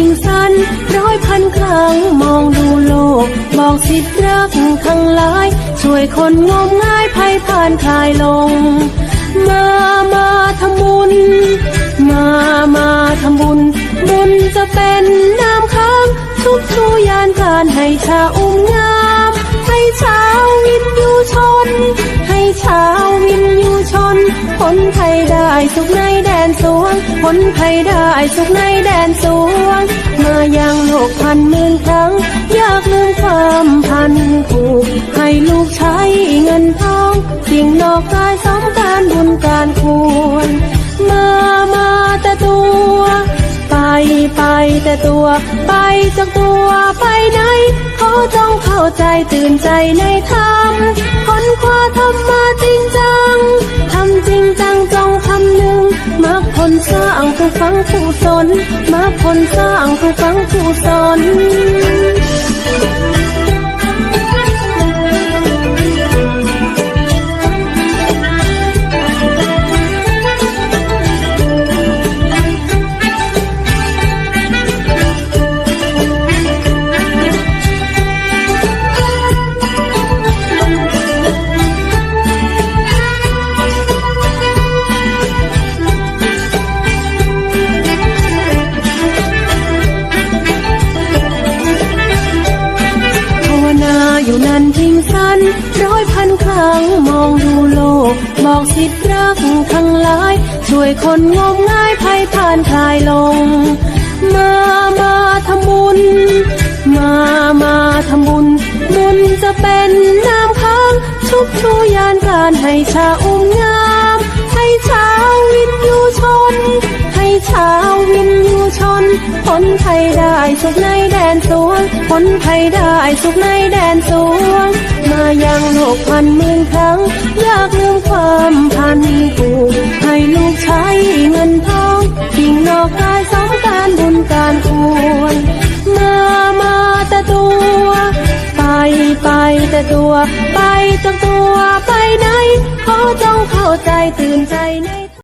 ิงสั้นร้อยพันครั้งมองดูโลก บอกสิทธิรักทั้งหลาย ช่วยคนงมงายภัยผ่านคลายลง มามาทำบุญ มามาทำบุญ บุญจะเป็นน้ำค้างทุกทุยานการให้ชาอุ้มงาม ให้ชาววินยูชน ให้ชา คนไทยได้สุขในแดนสวงคนไทยได้สุขในแดนสวง มายังโลกพันหมื่นครั้ง อยากลืมความพันผูกให้ลูกใช้เงินทอง สิ่งนอกกายสมการบุญการควร มา มาแต่ตัว ไปไปแต่ตัว ไปจากตัวไปไหนขอจงเข้าใจตื่นใจในธรรมค้นคว้าธรรมาจริงจัง จริงจังจงคำหนึ่งมักคนสร้างผู้ฟังผู้สนมักคนสร้างผู้ฟังผู้สน อยู่นั้นทิ้งสั้นร้อยพันครั้งมองดูโลก บอกสิทธิ์รักทั้งหลาย ช่วยคนงมง่ายภัยผ่านคลายลง มามาทำบุญ มามาทำบุญบุญจะเป็นน้ำค้างชุบชูยานการให้ชาอุ้มงาม ให้ชาววินยูชน ชาววินยูชนคนไทยได้สุขในแดนสวงคนไทยได้สุขในแดนสวง มายังโลกพันหมื่นครั้ง อยากลืมความพันผูกให้ลูกใช้เงินทองสิ่งนอกกายสมการบุญการควรมามาแต่ตัว ไปไปแต่ตัว ไปจากตัวไปไหนขอจงเข้าใจตื่นใจใน